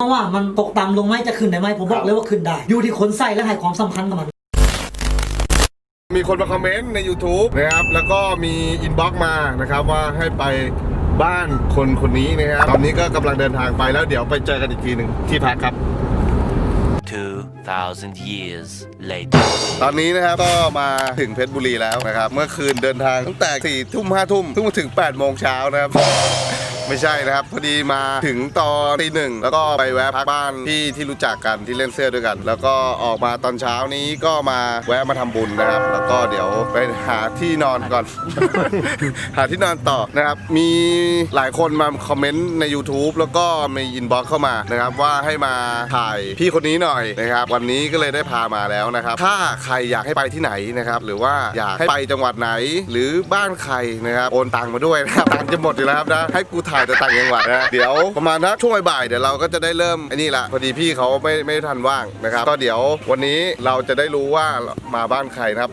เพราะว่ามันตกต่ำลงไหมจะขึ้นได้ไหมผมบอกเลยว่าขึ้นได้ อยู่ที่คนใส่และให้ความสำคัญกับมัน มีคนมาคอมเมนต์ใน YouTube นะครับ แล้วก็มีอินบ็อกซ์มานะครับว่าให้ไปบ้านคนคนนี้นะครับ ตอนนี้ก็กำลังเดินทางไปแล้วเดี๋ยวไปเจอกันอีกทีหนึ่งที่พักครับ 2,000 years later. ตอนนี้นะครับก็มาถึงเพชรบุรีแล้วนะครับ เมื่อคืนเดินทางตั้งแต่4ี่ทุ่มห้าทุ่มทุ่มถึง8ปดโมงเช้านะครับ ไม่ใช่นะครับ พอดีมาถึงตอนตีหนึ่งแล้วก็ไปแวะพักบ้านพี่ที่รู้จักกันที่เล่นเสื้อด้วยกัน แล้วก็ออกมาตอนเช้านี้ก็มาแวะมาทำบุญนะครับ แล้วก็เดี๋ยวไปหาที่นอนก่อน หาที่นอนต่อนะครับ มีหลายคนมาคอมเมนต์ใน YouTube แล้วก็มีอินบ็อกเข้ามานะครับว่าให้มาถ่ายพี่คนนี้หน่อยนะครับ วันนี้ก็เลยได้พามาแล้วนะครับ ถ้าใครอยากให้ไปที่ไหนนะครับ หรือว่าอยากให้ไปจังหวัดไหน หรือบ้านใครนะครับโอนตังมาด้วยนะครับตังจะหมดอยู่แล้วครับนะให้กูถ่ายแต่ต่างจังหวัดนะเดี๋ยวประมาณนะช่วงบ่ายเดี๋ยวเราก็จะได้เริ่มไอ้นี่ละพอดีพี่เขาไม่ไม่ทันว่างนะครับก็เดี๋ยววันนี้เราจะได้รู้ว่ามาบ้านใครนะครับ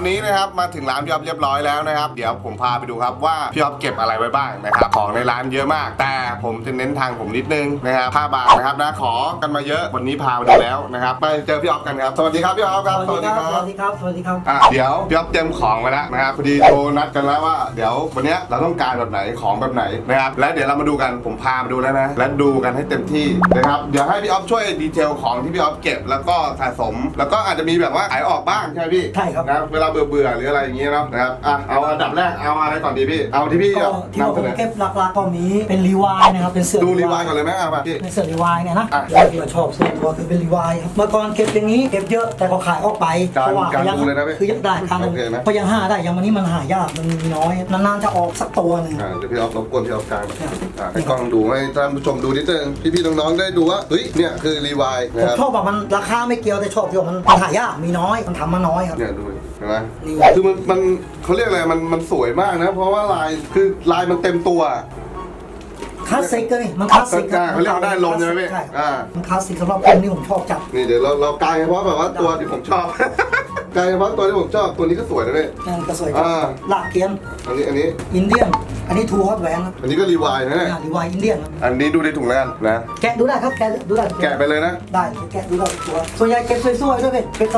อนนี้นะครับมาถึงร้านพี่อ๊อฟเรียบร้อยแล้วนะครับ เดี๋ยวผมพาไปดูครับว่าพี่อ๊อฟเก็บอะไรไว้บ้างนะครับของในร้านเยอะมาก แต่ผมจะเน้นทางผมนิดนึงนะครับผ้าบางนะครับนะขอกันมาเยอะวันนี้พามาดูแล้วนะครับไปเจอพี่อ๊อฟกันครับสวัสดีครับพี่อ๊อฟครับสวัสดีครับสวัสดีครับสวัสดีครับอะเดี๋ยวพี่อ๊อฟเตรียมของไว้แล้วนะครับพอดีโทรนัดกันแล้วว่าเดี๋ยววันเนี้ยเราต้องการแบบไหนของแบบไหนนะครับและเดี๋ยวเรามาดูกันผมพามาดูแล้วนะและดูกันให้เต็มที่นะครับเดี๋ยวให้พี่อ๊อฟช่วยดีเทลของที่พี่อ๊อฟเก็บแล้วก็สะสม แล้วก็อาจจะมีแบบว่าขายออกบ้างใช่ไหมพี่ใช่ครับนะเวลาเบื่อเบื่อๆหรืออะไรอย่างเงี้ยเนาะนะครับอะเอาอันดับแรกเอาอะไรก่อนดีพี่เอาที่พี่ก็ที่ว่าผมเก็บหลักๆก็มีเป็นรีวายนะครับเป็นเสื้อดูรีวายก่อนเลยไหมอะมาพี่ เป็นเสื้อรีวายเนี่ยนะอะ แล้วที่เราชอบส่วนตัวคือเป็นรีวายครับเมื่อก่อนเก็บอย่างนี้เก็บเยอะแต่พอขายออกไปการเพราะว่าการยังดูเลยนะพี่คือยังได้การโอเคนะเพราะยังห้าได้ยังวันนี้มันหายากมันมีน้อยนานๆจะออกสักตัวหนึ่ง อ่าเดี๋ยวพี่เอารบกวนพี่เอากลางหน่อยครับ อะให้กล้องดูให้ท่านผู้ชมดูนิดนึงพี่ๆน้องๆได้ดูว่าเฮ้ยเนี่ยคือรีวายนะผมครับชอบแบบมันราคาไม่เกี่ยวแต่ชอบที่ว่ามันมันหายากมีน้อยมันทำมาน้อยครับ เนี่ยดูดิเห็นไหมนี่ คือมันมันเขาเรียกอะไรมันมันสวยมากนะ เพราะว่าลายคือลายมันเต็มตัว คลาสสิกก็นี่มันคลาสสิกอ่าเขาเรียกว่าได้ลมใช่ไหมพี่ใช่อ่า มันคลาสสิกสำหรับคนที่ผมชอบจัดนี่เดี๋ยวเราเรากายเฉพาะแบบว่าตัวที่ผมชอบ กายเฉพาะตัวที่ผมชอบตัวนี้ก็สวยนะพี่นั่นก็สวยอ่าหลากเกียนอันนี้อันนี้ อินเดียน อันนี้ทูฮอตแหวนครับอันนี้ก็รีวายนะเนี่ยงานรีวายอินเดียนครับอันนี้ดูในถุงแล้วกันนะ แกะดูได้ครับแกะดูได้แกะไปเลยนะ ได้แกะดูได้ตัวส่วนใหญ่เก็บสวยๆด้วยเป็นเป็นส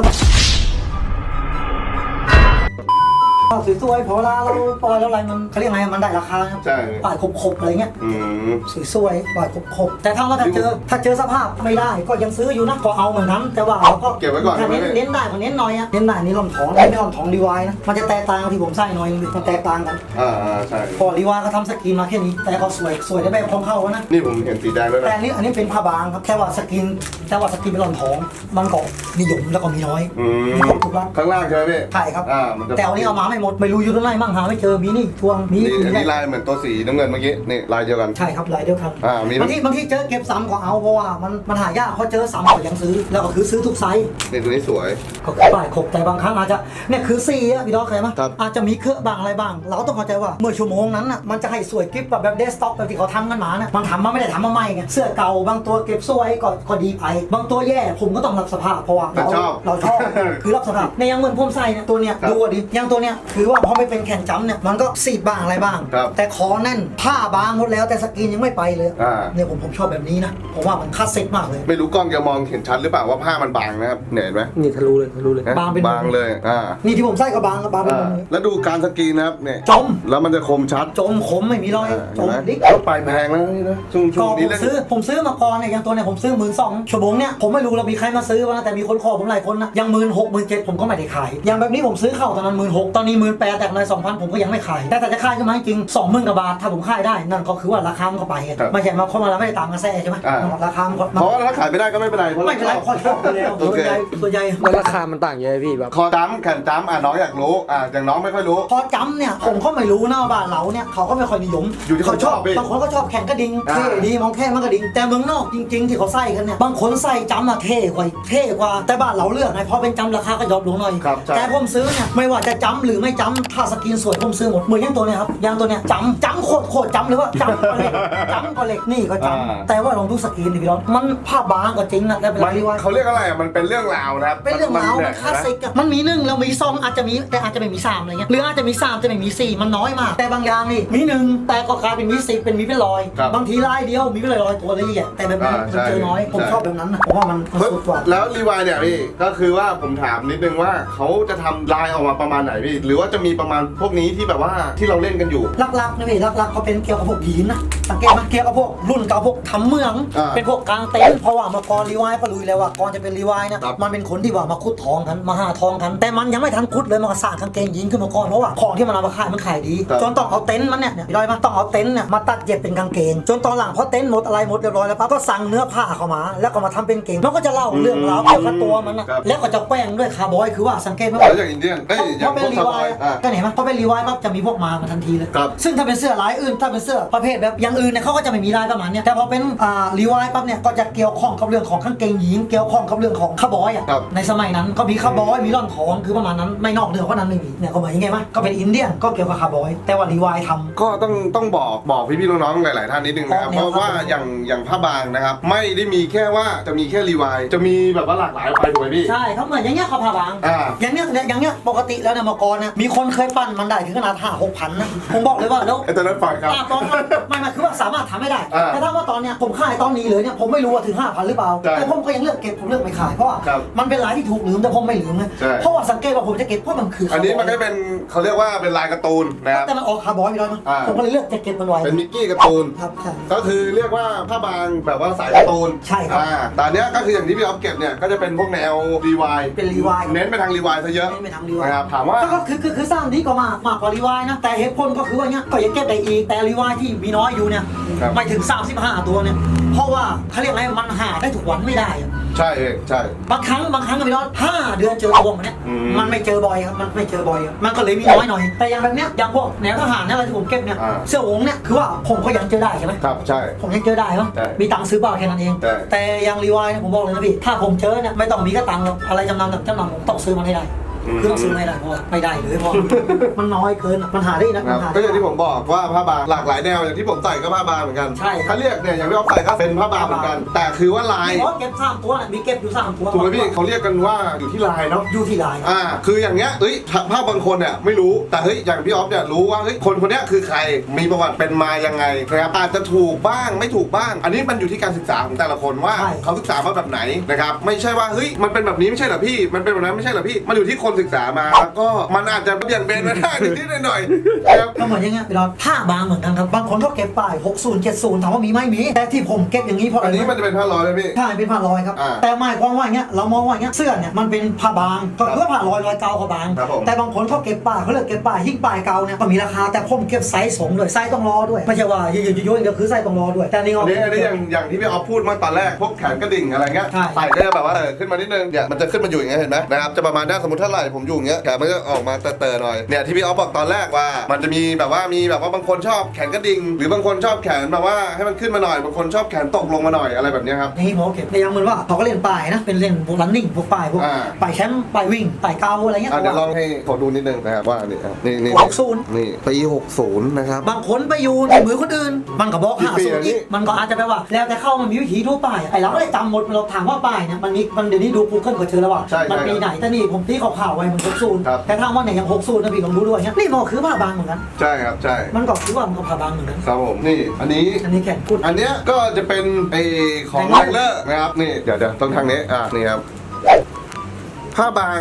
มัยสวยๆเพราะเวลาเราปล่อยแล้วอะไรมันเขาเรียกไงมันได้ราคาครับใช่ ป่ายครบๆอะไรเงี้ยอืม สวยๆป่ายครบๆแต่ถ้าว่าถ้าเจอถ้าเจอสภาพไม่ได้ก็ยังซื้ออยู่นะก็เอาเหมือนนั้น แต่ว่าเราก็เก็บไว้ก่อนถ้าเน้นใช่ไหมเน้นได้ก็เน้นหน่อยอะเน้นได้นี่ลำทองไม่ลำทองรีวายนะมันจะแตกต่างกับที่ผมใส่หน่อยนึงมันแตกต่างกันอ่าอ่าใช่ พอรีวายก็ทำสกรีนมาแค่นี้แต่ก็สวยสวยในแบบของเขาอะนะ นี่ผมเห็นสีแดงแล้วแต่นะ อันนี้อันนี้เป็นผ้าบางครับแค่ว่าสกรีนแต่ว่าสกรีนเป็นลำทอง มันก็นิยมแล้วก็มีน้อยอืมมีครบทุกร้านข้างล่างใช่ไหมพี่ใช่ครับ อ่า มันจะแต่วันนี้เอามาไม่หมดไม่รู้อยู่ตรงไหนมั่งหาไม่เจอมีนี่ทวงมีนี่อันมีนี้ลายเหมือนตัวสีน้ำเงินเมื่อกี้นี่ลายเดียวกัน ใช่ครับลายเดียวกันอ่ามี บางทีบางทีเจอเก็บซ้ำก็เอาเพราะว่ามันมันหายากเขาเจอซ้ำก็ยังซื้อแล้วก็คือซื้อทุกไซส์ นี่ตัวนี้สวย ก็คือป้ายครบแต่บางครั้งอาจจะเนี่ยคือซีอะพี่ดอกเคยไหมครับ อาจจะมีเครื่องบางอะไรบ้าง เราต้องเข้าใจว่าเมื่อชั่วโมงนั้นน่ะมันจะให้สวยกริปแบบแบบเดสก์ท็อปแบบที่เขาทำกันมาน่ะมันทำมาไม่ได้ทำมาใหม่ไงเสื้อเก่าบางตัวเก็บสวยก็ก็ดีไปบางตัวแย่ผมก็ต้องรับสภาพเพราะว่าแต่เราชอบเราชอบ คือรับสภาพในยอยังเหมือนผมใส่เนี่ยตัวเนี้ยครับ ดูอะดิอยังตัวเนี้ยคือว่าพอไม่เป็นแข่งจำเนี่ยมันก็สีดบ้างอะไรบ้าง ครับแต่คอแน่นผ้าบางหมดแล้วแต่สกรีนยังไม่ไปเลยอ่า เนี่ยผมผมชอบแบบนี้นะผมว่ามันคลาสสิกมากเลย ไม่รู้กล้องจะมองเห็นชัดหรือเปล่าว่าผ้ามันบางนะครับเนี่ยเห็นไหมนี่ทะลุเลยทะลุเลยนะบางเป็น บางเลยอ่านี่ที่ผมใส่ก็บางก็บางเป็นอ่าแบบนี้แล้วดูการสกรีนนะครับเนี่ยจมแล้วมันจะคมชัดจมขมไม่มีรอยอ่าจเห็นมไหมดิ๊กก็ไปแพงแล้วนี่นะช่วงช่ก็วงผนี้มเล่น ซื้อผมซื้อมาก่อนเนี่ยอย่างตัวเนี่ยผมซื้อหมื่นสองชั่วโมงเนี่ยผมไม่รู้เรามีใครมาซื้อวะนะแต่มีคนขอผมหลายคนนะยังหมื่นหกหมื่นเจ็ดผมก็ไม่ได้ขายอย่างแบบนี้ผมซื้อเข้าตอนนั้นหมื่นหกตอนนี้หมื่นแปดแต่ในสองพันผมก็ยังไม่ขาย แต่แต่จะขายขึ้นมาจริงสองหมื่นกว่าบาทถ้าผมขายได้นั่นก็คือว่าราคามันก็ไปครับไม่ใช่มาเข้ามาแล้วไม่ได้ตามกระแสใช่ไหมอ่า ราคามันก็เพราะว่าถ้าขายไม่ได้ก็ไม่เป็นไรเพราะไม่เป็นไรราคอยชอบอยู่แล้วโอส่วเคนใหญ่ส่วนใหญ่ แล้วราคามันต่างเยอะพี่แบบ คอจ้ำแขนจ้ำอะน้องอยากรู้อะอย่างน้องไม่ค่อยรู้ พอจำเนี่ยผมก็ไม่รู้นะว่าบ้านเราเนี่ยเขาก็ไม่ค่อยนิยมอยู่ที่คนชอบพี่บางคนก็ชอบแข่งกระดิ่งอ่า เท่ดีมองแค่มันกระดิ่งแต่เมืองนอกจริง ๆ ที่เขาใส่กันเนี่ยบางคนใส่จำอะเท่กว่าเท่กว่าแต่บ้านเราเลือกไงเพราะเป็นจำราคาก็ยอมลงหน่อย ครับใช่ แต่ผมซื้อเนี่ยไม่ว่าจะจำหรือไม่จำถ้าสกินสวยผมซื้อหมดเหมือนอย่างตัวเนี้ยครับอย่างตัวเนี้ยจำจำโคตรโคตรจำเลยว่าจำก็เล็กจำก็เล็กนี่ก็จอ่าำแต่ว่าลองดูสกินดิพี่น้องมันภาพบางก็จริงนะแต่เป็นมัไรนที่ว่า เขาเรียกอะไรอะมันเป็นเรื่องราวนะครับเป็นเรื่องราวมัมันคลาสสิกอะมันมีหนึ่งแล้วมีสองอาจจะมีแต่อาจจะไม่มีสามอะไรเงี้ยหรืออาจจะมีสามจะไม่มีสี่มันน้อยมาก แต่บางอย่างนี่มีหนึ่งแต่ก็กลายเป็นมีสิบเป็นมีเป็นร้อยครับบางทีลายเดียวมีเป็นร้อยๆตัวเลยอะแต่แบบนั้นอ่ามันใช่เจอน้อยผมใช่ชอบแบบนั้นนะผมว่ามันมันเฮ้ยสุดกว่า แล้วรีวายเนี่ยพี่ก็คือว่าผมถามนิดนึงว่าเขาจะทำลายออกมาประมาณไหนพี่หรือว่าจะมีประมาณพวกนี้ที่แบบว่าที่เราเล่นกันอยู่ ลักๆนะพี่ลักๆเขาเป็นเกี่ยวกับพวกหินนะสังเกตไหมเกี่ยวกับพวกรุ่นเก่าพวกทำเมือง อ่าเป็นพวกกลางเต็นท์เพราะว่าเมื่อก่อนรีไวายก็รู้อยู่แล้วว่าก่อนจะเป็นรีไวายนะครับ มันเป็นคนที่ว่ามาคุดทองกันมาหาทองกัน แต่มันยังไม่ทันคุดเลยมันก็สร้างกางเกงยีนขึ้นมาก่อนเพราะว่าของที่มันเอามาขายมันขายดี ครับ จนต้องเอาเต็นท์มันเนี่ยเนี่ยพี่ด้อยมาต้องเอาเต็นท์เนี่ยมาตัดเย็บเป็นกางเกง จนตอนหลังพอเต็นท์หมดอะไรหมดเรียบร้อยแล้วปั๊บก็สั่งเนื้อผ้าเข้ามา แล้วก็มาทำเป็นเกงมันก็จะเล่าเรื่องราวเกี่ยวกับตัวมันนะครับ แล้วก็จะแป้งด้วยคาร์บอยคือว่าสังเกตไหมแล้ว่าวอย่างอินเดียนเอ้ยอเพย่างราะพเป็วนกรีสวาบายยอะก็เห็นไหมเพราะเป็นรีวายปั๊บจะมีพวกมามาทันทีเลย ครับ ซึ่งถ้าเป็นเสื้อลายอื่น ถ้าเป็นเสื้อประเภทแบบอย่างอื่นเนี่ยเขาก็จะไม่มีลายประมาณเนี้ยแต่พอเป็นอ่ารีวายปั๊บเนี่ยก็จะเกี่ยวข้องกับเรื่องของกางเกงหญิงเกี่ยวข้องกับเรื่องของคาร์บอยอะครับ ในสมัยนั้นก็มีคาร์บอยมีร่อนทองคือประมาณนั้นไม่นอกเหนือข้านั้นไม่มีเนี่ยก็เหมือนยังไงมั้ยก็เป็นอินเดียนก็เกี่ยวกับคาร์บอย แต่ว่ารีวายทำ ก็ต้องต้องบอกบอกพี่ๆน้องๆหลาย ๆ ท่านนิดนึงนะครับบอกเพแนวราะว่าครับ อย่างอย่างผ้าบางนะครับ ไม่ได้มีแค่ว่าจะมีแค่รีวายจะมีแบบว่าหลากหลายออกไปถูกไหมพี่ ใช่เขาเหมือนอย่างเงี้ยเขาผ่าบาง อ่า อย่างเนี้ยเนี่ยอย่างเนี้ยปกติแล้วเนี่ยเมื่อก่อนเนี่ยมีคนเคยปั้นมันได้ถึงขนาดห้าหกพันนะ ผมบอกเลยว่าแล้วไอ้ตัวนั้นปล่อยครับ อะตอนนั้นไม่ไม่คือว่าสามารถทำไม่ได้ อ่าแต่ถ้าว่าตอนเนี้ยผมขายตอนนี้เลยเนี่ยผมไม่รู้ว่าถึง5,000หรือเปล่า ใช่แต่ผมก็ยังเลือกเก็บผมเลือกไม่ขายเพราะว่าครับมันเป็นลายที่ถูกลืมแต่ผมไม่ลืมไงใช่ เพราะว่าสังเกตว่าผมจะเก็บเพราะมันคืออัอันนี้มันก็เป็นเขาเรียกว่าเป็นลายการ์ตูนนะครับ แต่มันออกคาร์บอยไปแล้วมั้งอ่า ผมก็เลยเลือกจะเก็บมันไว้เป็นมิกกี้การ์ตูน ครับใช่ ก็คือเรียกว่าผ้าบางแบบว่าสายการ์ตูนใช่ครับอ่าแต่อันเนี้ยก็คืออย่างที่พี่ออฟเก็บเนี่ยก็จะเป็นพวกแนวรีวายเป็นรีวายเน้นไปทางรีวายซะเยอะไม่ทำรีวายนะครับถามว่า ก็คือคือคือสร้างดีกว่ามากมากกว่ารีวายนะ แต่เหตุผลก็คือว่าเนี้ยก็ยังเก็บได้อีกแต่รีวายที่มีน้อยอยู่เนี่ยครับ ไม่ถึง 35 ตัวเนี่ย เพราะว่าเขาเรียกอะไรมันหาได้ทุกวันไม่ได้อะใช่เองใช่ บางครั้งบางครั้งก็ไม่รอดห้าเดือนเจอตัวมันเนี้ยอืมมันไม่เจอบ่อยครับมันไม่เจอบ่อยครับมันก็เลยมีน้อยหน่อย แต่อย่างแบบเนี้ยอย่างพวกแนวทหารเนี่ยอะไรที่ผมเก็บเนี่ยอ่า เสื้อวงเนี่ยคือว่าผมก็ยังเจอได้ใช่ไหม ครับใช่ ผมยังเจอได้เหรอใช่มีตังค์ซื้อเปล่าแค่นั้นเองใช่แต่อย่างรีวายเนี่ยผมบอกเลยนะพี่ ถ้าผมเจอเนี่ยไม่ต้องมีกระตังค์หรอกอะไรจำนำแบบจำนำผมต้องซื้อมันให้ได้ คือต้องซื้อไม่ได้เพราะว่าไม่ได้เลยเพราะมันน้อยเกินมันหาได้นะคมัรับนหาก็อย่างที่ผมบอกว่าผ้าบางหลากหลายแนวอย่างที่ผมใส่ก็ผ้าบางเหมือนกันใช่ครับ ถ้าเรียกเนี่ยอย่างที่ออฟใส่ก็เป็นผ้าบางเหมือนกัน แต่คือว่าลายเพราะเก็บสามตัวน่ะมีเก็บอยู่สามตัวถูกไหมพี่เขาเรียกกันว่าอยู่ที่ลายเนาะ อยู่ที่ลาย อ่า คืออย่างเงี้ยเฮ้ยภาพบางคนเนี่ยไม่รู้ แต่เฮ้ย อย่างพี่ออฟเนี่ยรู้ว่า เฮ้ย คนคนเนี้ยคือใคร มีประวัติเป็นมายังไงนะครับ อาจจะถูกบ้าง ไม่ถูกบ้าง อันนี้มันอยู่ที่การศึกษาของแต่ละคนว่า ใช่ เขาศึกษามาแบบไหนนะครับ ไม่ใช่ว่า เฮ้ย มันเป็นแบบนี้ไม่ใช่เหรอพี่ มันเป็นแบบนั้นไม่ใช่เหรอพี่ มันอยู่ที่คนศึกษามาแล้วก็มันอาจจะเปลี่ยนเบนมาได้นิดๆหน่อยๆนะครับ ก็เหมือนอย่างเงี้ยพี่รอนผ้าบางเหมือนกันครับ บางคนก็เก็บป้าย 60 70ถามว่ามีไหมมี แต่ที่ผมเก็บอย่างนี้เพราะอะอัไรนนี้มันรู้ไหมจะเป็นผ้าร้อยเลยพี่ ใช่เป็นผ้าลอยครับ อ่าแต่หมายความว่าอย่างเงี้ย เรามองว่าอย่างเงี้ย เสื้อเนี่ยมันเป็นผ้าบาง ก็คือว่าผ้าลอยลอยเก่าก็บาง ครับผม แต่บางคนเขาเก็บป้ายเขาเลือกเก็บป้ายยิ่งป้ายเก่าเนี่ยก็มีราคา แต่ผมเก็บไซส์สงด้วย ไซส์ต้องรอด้วย ไม่ใช่ว่าอยู่ๆยุ่ยๆก็คือไซส์ต้องรอด้วย แต่นี่อัก็นนี้อันนี้อย่างอย่างที่พี่ออฟพูดเมื่อตอนแรก พวกแขนกระดิ่งอะไรเงี้ยใช่ ใส่ก็จะแบบว่าเออขึ้นมานิดนึงเนี่ยมันจะขึ้นมาอยู่อย่างเงี้ยเห็นไหมนะครับจะประมาณนี้สมมติเท่าไหร่ผมอยู่อย่างเงี้ยแขนมันก็ออกมาเตอๆหน่อยเนี่ยที่พี่ออฟบอกตอนแรกว่า มันจะมีแบบว่ามีแบบว่าบางคนชอบแขนกระดิ่งหรือบางคนชอบแขนแบบว่าให้มันขึ้นมาหน่อยบางคนชอบแขนตกลงมาหน่อยอะไรแบบเนี้ยครับ นี่ผมก็เก็บในยังเหมือนว่าเขาก็เล่นป้ายนะ เป็นเล่นพวกรันนิ่งพวกป้ายพวกอ่า ป้ายแชมป์ป้ายวิ่งป้ายเก่าอะไรเงี้ยอะเดี๋ยวลองให้ขอดูนิดนึงนะครับว่านี่อะนี่นี่หกศูนย์นี่ปี60นะครับ บางคนไปอยู่ในมือคนอื่น มันก็บอกกี่หาปีสูตรอันนี้อีกมันก็อาจจะแปลว่า แล้วแต่เข้ามันมีวิธีดูป้ายไอ้เราก็เลยจำหมดเราถามว่าป้ายเนี่ยมันมีมันเดี๋ยวนี้ดู Google ก็เจอแล้วว่าใช่มันใช่ปีไหนแต่นี่ผมที่ข่าวๆไว้มันหกศูนย์ครับ แต่ถ้าว่าเนี่ยยังหกศูนย์นะพี่ลองดูด้วยเนี่ยนี่มันก็คือผ้าบางเหมือนกัน ใช่ครับใช่มันก็คือว่ามันก็ผ้าบางเหมือนกัน ครับผมนี่อันนี้ อันนี้แขนกุด อันเนี้ยก็จะเป็นไอของแรแรงเลเลออร์ร์นะครับนี่เดี๋ยวเดี๋ยวต้องทางนี้อะนี่ครับผ้าบาง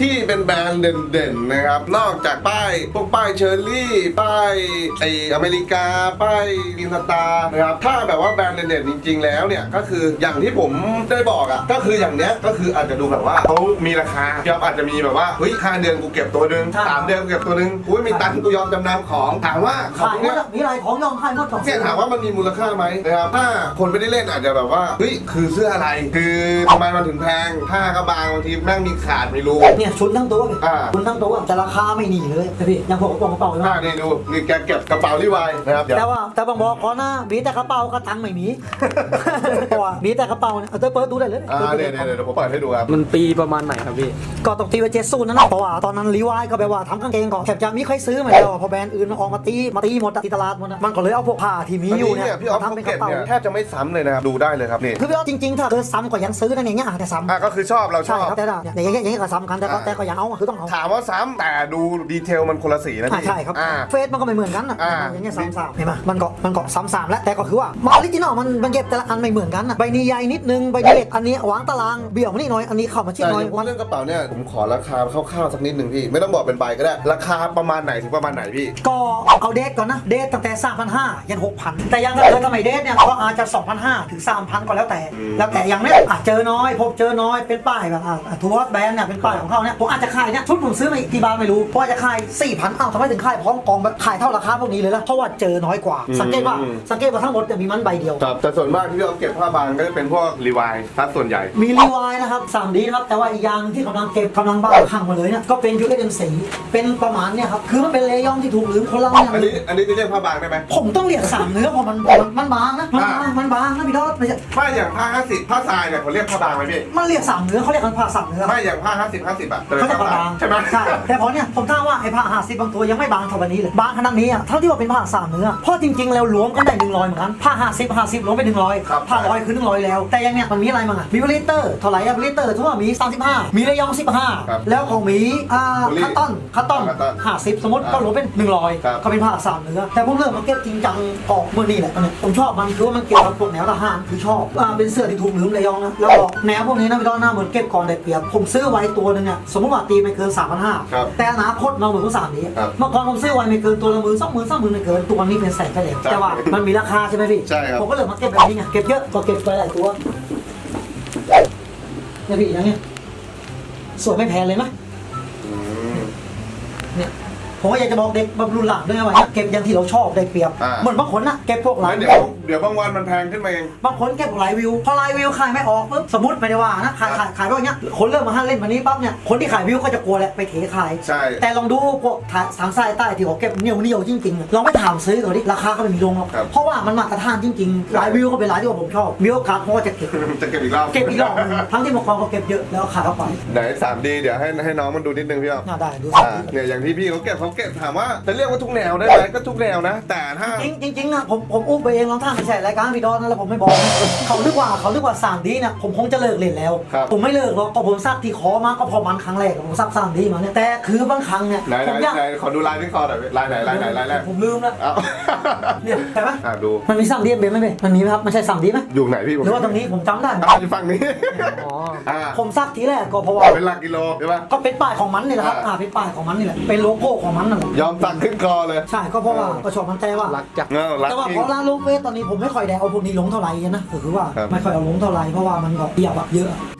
ที่เป็นแบรนด์เด่นๆนะครับ นอกจากป้ายพวกป้ายเชอร์รี่ป้ายไออเมริกา ป้ายอินสตานะครับถ้าแบบว่าแบรนด์เด่นๆจริง ๆ แล้วเนี่ยก็คืออย่างที่ผมได้บอกอะก็คืออย่างเนี้ยก็คืออาจจะดูแบบว่าเขามีราคาพี่อ๊อฟอาจจะมีแบบว่าเฮ้ยห้าเดือนกูเก็บตัวหนึงใช่ สามเดือนกูเก็บตัวหนึงอุ้ยมีตังค์กูยอมจำนำของถามว่าขอขางยหมเนี้ดย อะมีอะไรของยอมขายหมดของ เนี่ยถามว่ามันมีมูลค่าไหมนะครับถ้าคนไม่ได้เล่นอาจจะแบบว่าเฮ้ยคือเสื้ออะไร คือทำไมมันถึงแพงผ้าก็บางบางทีแม่งมีขาดไม่รู้เนี่ยชุดทั้งตัวพี่อ่า ชุดทั้งตัวแต่ราคาไม่หนีเลยนะพี่ยังพวกกระโปรงกระเป๋าอยู่อ่านี่ดูนี่แกเก็บกระเป๋ารีไวายนะครับเดี๋ยวแต่ว่าแต่บางบอกก่อนนะมีแต่กระเป๋ากระตังไม่มีเพราะว่ามีแต่กระเป๋าเนี่ยเอาเตอร์เปิดดูได้เลยอ่าปิดดูเนี่ยได้เนี่ยเดี๋ยวผมเปิดให้ดูครับ มันปีประมาณไหนครับพี่ ก็ตกตีไปเจ็ดศูนย์นั่นนะเพราะว่าตอนนั้นรีวายก็แบบว่าทำกางเกงก่อนแถบจะมีใครซื้อมาแล้วพอแบรนด์อื่นมันออกมาตีมาตีหมดอะตีตลาดหมดอะมันก็เลยเอาพวกผ้าที่มีอันอยู่นี้เนี่เนี่ยยพี่ออฟมาเขาทำเป็นกเก็บระเป๋าเนี่ยแทบจะไม่ซ้ำเลยนะครับ ดูได้เลยครับนี่คือพี่ว่าจริงๆ ถ้าเกิดซ้ำก็ยังซื้อนั่นเองเนี่ยอะแต่ซ้ำอะก็คือชอบเราชใช่อบ ครับแต่ละเนี่ยอย่างเงี้ยอย่างเงี้ยก็ซ้ำกันแต่ก็อ่าแต่ก็ยังเอาอะคือต้องเอาถามว่าซ้ำแต่ดูดีเทลมันคนละสีนะอ่าพี่ใช่ครับอ่า เฟซมันก็ไม่เหมือนกันอะอ่า อย่างเงี้ยซ้ำสามเห็นไหมมันก็มันก็ซ้ำสามแล้วแต่ก็คือว่ามาออริจินอลมันมันเก็บแต่ละอันไม่เหมือนกันอะใบนี้ใหญ่นิดนึงใบนี้เล็กอันนี้วางตารางเบี่ยงมานี่หน่อยอันนี้เข้ามาชิดแต่หน่อยพูมัดนเรื่องกระเป๋าเนี่ยผมขอราคาคร่าวๆสักนิดหนึ่งพี่ ไม่ต้องบอกเป็นใบก็ได้ ราคาประมาณไหนถึงประมาณไหนพี่ ก็เอาเดทก่อนนะ เดทตั้งแต่ 3,500ยัน6,000 แต่ยังถ้าเกิดสมัยเดทเนี่ยก็อาจจะ 2,500 ถึง 3,000 ก็แล้วแต่ แล้วแต่อย่างเนี้ยอาจเจอน้อย พบเจอน้อยเป็นป้ายแบบอะทัวร์แบรนด์เนี่ยเป็นป้ายของเขาเนี่ยผมอาจจะขายเนี่ยชุดผมซื้อมากี่บาทไม่รู้เพราะอาจจะขาย4,000อ้าวทำไมถึงขายพร้อมกองแบบขายเท่าราคาพวกนี้เลยล่ะเพราะว่าเจอน้อยกว่า สังเกตว่าอืมสังเกตว่าทั้งหมดเนี่ยมีมันใบเดียว ครับแต่ส่วนมากที่พี่เอาเก็บผ้าบางก็จะเป็นพวกรีวายซัดส่วนใหญ่ มีรีวายนะครับสามดีนะครับ แต่ว่าอีกอย่างที่กำลังเก็บกำลังบ้าขังมาเลยเนี่ยก็เป็น USMC เป็นประมาณเนี่ยครับคือมันเป็นเลยองที่ถูกลืมคนเราเนี่ยอันนี้อันนี้จะเรียกผ้าบางได้ไหมผมต้องเรียกสามเนื้อเพราะมันมันมันบางนะมันบางอ่ามัมันบางนะพี่ดอสไม่ใช่ผ้าอย่างผ้าห้าสิบผ้าทรายเนี่ยผมเรียกผ้าบางไหมพี่มันเรียกสามเนื้อเขาเรียกกันผ้าสามเนื้อ ไม่อย่างผ้าห้าสิบห้าสิบอะแต่เป็นเขาจะผ้าบาบางงใช่ไหมใช่แต่พอเนี่ยผมท้าว่าไอ้ผ้าห้าสิบบางตัวยังไม่บางเท่าวันนี้เลยบางขนาดนี้อะเท่าที่ว่าเป็นผ้าสามเนื้อเพราะจริงๆแล้วรวมกันได้หนึ่งร้อยเหมือนกันผ้าห้าสิบห้าสิบรวมเป็นหนึ่งร้อยครับผ้าร้อยคือหนึ่งร้อยแล้ว แต่อยังเนี่ยมันมีอะไรบ้างอะมีวอลิเตอร์เท่าไหร่อะวอลิเตอร์ทั่วมีสามสิบห้ามีระยองสิบห้าครับแล้วของมีอ่าบุรีคัตตอนคัตตอนคัตตอนห้าสิบสมมติก็รวมเป็นหนึ่งร้อยครับก็เป็นผ้าสามเนื้อแต่ผมเริ่มมาเก็บจริงจังออกเมื่อนี้แหละเนี่ยผมชอบมันคือว่ามันเกี่ยวกับพวกแนวทหารคือชอบอ่าเป็นเสื้อที่ถูกลืมระยองนะแล้วก็แนวพวกนี้นะพี่ดอนหน้าเหมือนเก็บก่อนได้เปรียบผมซื้อไว้ตัวหนึงเนี่ยสมมติว่าตีไม่เกิน3 5 0 0ครับแต่อนาคตเราเหมือนผู้สามนี้ ครับเมื่อก่อนผมซื้อไว้ไม่เกินตัวละหมื่นสองหมื่นสามหมื่นไม่เกินตัวนี้เป็นแสนไปเลยใช่แต่ว่ามันมีราคาใช่ไหมพี่ใช่ครับ ผมก็เลยมาเก็บแบบนี้ไงเก็บเยอะก็เก็บไปหลายตัวเนี่ยพี่อย่างเงี้ยสวยไม่แพงเลยไหมอืมเนี่ย ผมก็อยากจะบอกเด็กบำรุงหลังด้วยนะว่าเนี่ยเก็บอย่างที่เราชอบได้เปรียบ อ่า เหมือนบางคนนะเก็บพวกหลายแล้วเดี๋ยวเดี๋ยวบางวันมันแพงขึ้นมาเอง บางคนเก็บหลายวิวพอหลายวิวขายไม่ออกปุ๊บสมมติไม่ได้ว่านะขายขายขายพวกเนี้ยคนเริ่มมาห้าเล่นแบบนี้ปั๊บเนี่ยคนที่ขายวิวก็จะกลัวแหละไปเทขาย ใช่ แต่ลองดูพวกทางซ้ายใต้ที่เขาเก็บเหนียวเหนียวๆจริงๆอะลองไปถามซื้อเขาดิราคาก็ไม่มีลงหรอกครับ เพราะว่ามันมาตรฐานจริงๆหลายวิวก็เป็นหลายที่ว่าผมชอบมีโอกาสเขาก็จะเก็บ จะเก็บอีกรอบเก็บอีกรอบหนึงทั้งที่บางคนเขาเก็บเยอะแล้วขายเข้าไปไหนสามดีเดี๋ยวให้ให้น้องมันดูนิดนึงพี่อ๊อฟน่าได้ดูอ่าเนี่ยอย่างที่พี่เขาเก็บเขาเก็บถามว่าจะเรียกว่าทุกแนวได้ไหมก็ทุกแนวนะ แต่ถ้าจริงๆจริงๆอะผมผมอุ้มไปเองลองท่าไม่ใช่รายการพี่ดอนนะแล้วผมไม่บอกนะเขานึกว่าเขานึกว่าสามดีเนี่ยผมคงจะเลิกเล่นแล้ว ครับผมไม่เลิกหรอกก็ผมซักที่คอมาก็พอมันครั้งแรกผมซักสามดีมาเนี่ยแต่คือบางครั้งเนี่ยไหนไหผนมอยากไหนขอดูลายที่คอหน่อยลายไหนลายไหนลายแรกผมลืมแล้วเอาเนี่ยใช่ไหมอะดูมันมีสามดีเบนไหมเบนมันมีไหมครับมันใช่สามดีไหมอยู่ไหนพี่ผมหรือว่าตรงนี้ผมจำได้ไหมอ่าอยู่ฝั่งนี้ อ๋ออ่า ผมซักทีแรกก็เพราะว่าเป็นหลักกิโลใช่ปะ ก็เป็นป้ายของมันนี่แหละครับอ่าอ่าเป็นป้ายของมันนี่แหละเป็นโลโก้ของมันนั่นแหละยอมสั่งขึ้นคอเลย ใช่ก็เพราะว่าก็ชอบมันแต่ว่า รักจัก เงารักแต่ว่าจริพง อลาลงเฟซตอนนี้ผมไม่ค่อยได้เอาพวกนี้ลงเท่าไหร่นะก็คือว่าครับ ไม่ค่อยเอาลงเท่าไหร่เพราะว่ามันก็เปียบอะเยอะโอ